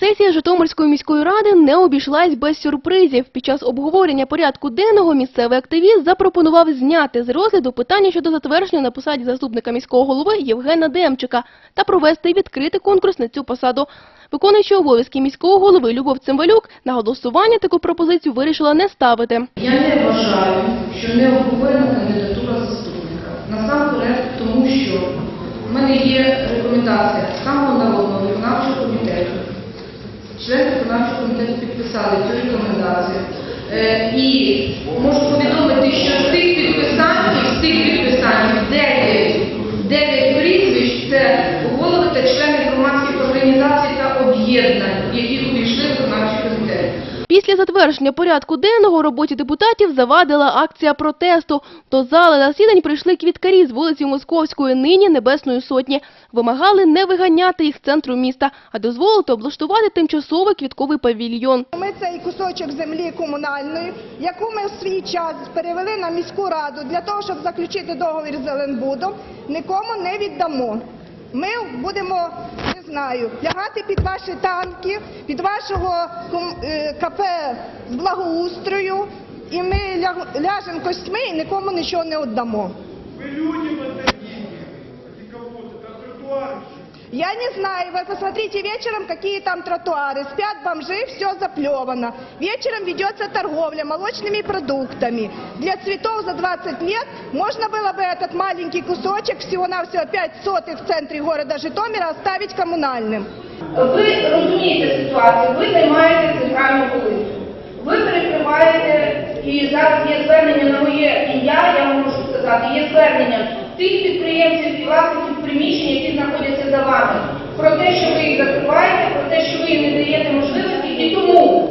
Сесія Житомирської міської ради не обійшлась без сюрпризів. Під час обговорення порядку денного місцевий активіст запропонував зняти з розгляду питання щодо затвердження на посаді заступника міського голови Євгена Демчика та провести відкритий конкурс на цю посаду. Виконуючий обов'язки міського голови Любов Цимбалюк на голосування таку пропозицію вирішила не ставити. Я не вважаю, що не обговорена кандидатура заступника. Насамперед, тому що в мене є рекомендація самого народного виконавчого комітету. Члени виконавчого комітету підписали цю рекомендацію. Е, і можу повідомити, що з тих підписань, з тих підписань 9, 9 прізвищ це голови та члени громадських організацій та об'єднань, в яких увійшли виконавчі комітети. Після затвердження порядку денного роботі депутатів завадила акція протесту. До зали засідань прийшли квіткарі з вулиці Московської, нині Небесної Сотні. Вимагали не виганяти їх з центру міста, а дозволити облаштувати тимчасовий квітковий павільйон. Ми цей кусочок землі комунальної, яку ми в свій час перевели на міську раду для того, щоб заключити договір з Зеленбудом, нікому не віддамо. Ми будемо, знаю, лягати під ваші танки, під вашого ком- е, КП з благоустрою, і ми ляжемо костьми і нікому нічого не віддамо. Ми люди, а не кого-то, там тротуары же. Я не знаю, вы посмотрите вечером, какие там тротуары. Спят бомжи, все заплевано. Вечером ведется торговля молочными продуктами. Для цветов за 20 лет можно было бы этот маленький кусочек, всего-навсего 5 сотых в центре города Житомира, оставить коммунальным. Ви розумієте ситуацію, ви займаєте центральну вулицю. Ви перекриваєте, і зараз є звернення на моє ім'я, я вам можу сказати, є звернення тих підприємців і власників приміщень, які знаходяться за вами, про те, що ви їх закриваєте, про те, що ви їм не даєте можливості. І тому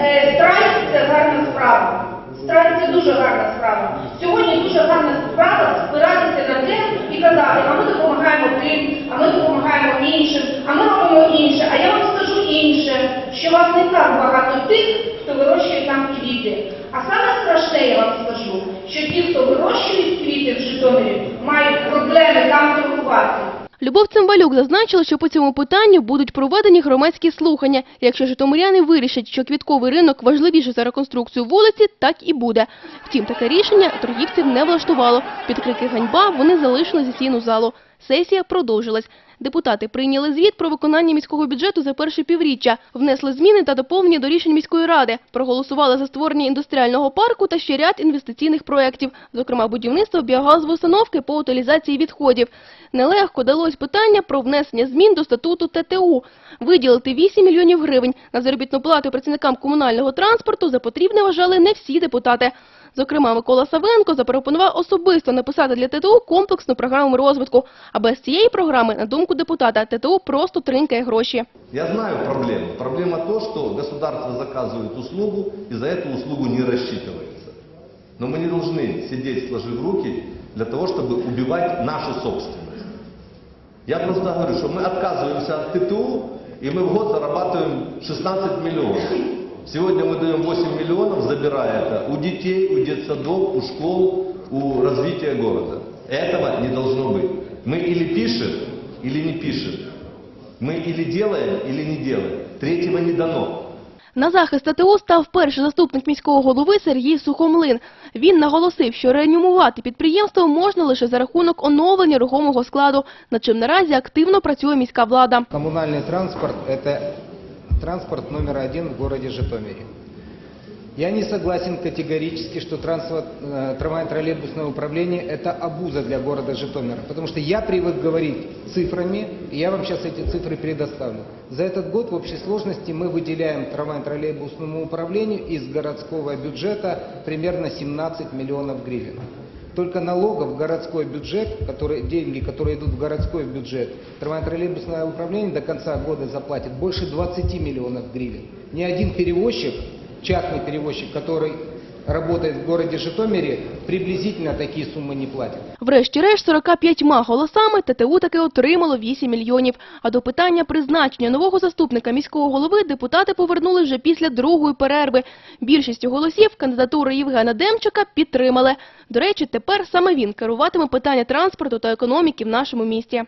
е, страйк це гарна справа. Страйк це дуже гарна справа. Сьогодні дуже гарна справа спиратися на те і казати, а ми допомагаємо тим, а ми допомагаємо іншим, а ми робимо інше. А я вам скажу інше, що вас не так багато тих, хто вирощує там квіти. А саме страшне я вам скажу, що ті, хто вирощують квіти в Житомирі, мають проблеми там торгувати. Любов Цимбалюк зазначила, що по цьому питанню будуть проведені громадські слухання. Якщо житомиряни вирішать, що квітковий ринок важливіше за реконструкцію вулиці, так і буде. Втім, таке рішення торгівців не влаштувало. Під крики «Ганьба» вони залишили сесійну залу. Сесія продовжилась. Депутати прийняли звіт про виконання міського бюджету за перше півріччя, внесли зміни та доповнення до рішень міської ради, проголосували за створення індустріального парку та ще ряд інвестиційних проєктів, зокрема будівництво біогазової установки по утилізації відходів. Нелегко далось питання про внесення змін до статуту ТТУ. Виділити 8 мільйонів гривень на заробітну плату працівникам комунального транспорту за потрібне вважали не всі депутати. Зокрема, Микола Савенко запропонував особисто написати для ТТУ комплексну програму розвитку. А без цієї програми, на думку депутата, ТТУ просто тринкає гроші. Я знаю проблему. Проблема то, что государство заказывает услугу и за эту услугу не рассчитывается. Но мы не должны сидеть сложив руки для того, чтобы убивать нашу собственность. Я просто говорю, что мы отказываемся от ТТУ, и мы в год зарабатываем 16 миллионов. Сегодня мы даем 8 миллионов, забирая это у детей, у детсадов, у школ, у развития города. Этого не должно быть. Мы или пишем, или не пишем. Мы или делаем, или не делаем. Третьего не дано. На захист ТТУ став перший заступник міського голови Сергій Сухомлин. Він наголосив, що реанімувати підприємство можна лише за рахунок оновлення рухомого складу, над чим наразі активно працює міська влада. Коммунальный транспорт – это транспорт номер один в городе Житомире. Я не согласен категорически, что э, трамвайно-троллейбусное управление – это обуза для города Житомира. Потому что я привык говорить цифрами, и я вам сейчас эти цифры предоставлю. За этот год в общей сложности мы выделяем трамвайно-троллейбусному управлению из городского бюджета примерно 17 миллионов гривен. Только налогов в городской бюджет, которые, деньги, которые идут в городской бюджет, трамвайно-троллейбусное управление до конца года заплатит больше 20 миллионов гривен. Ни один перевозчик, частный перевозчик, который работает в городе Житомире, приблизительно такие суммы не платит. Врешті-решт 45 голосами ТТУ таки отримало 8 мільйонів. А до питання призначення нового заступника міського голови депутати повернули вже після другої перерви. Більшістю голосів кандидатуру Євгена Демчика підтримали. До речі, тепер саме він керуватиме питання транспорту та економіки в нашому місті.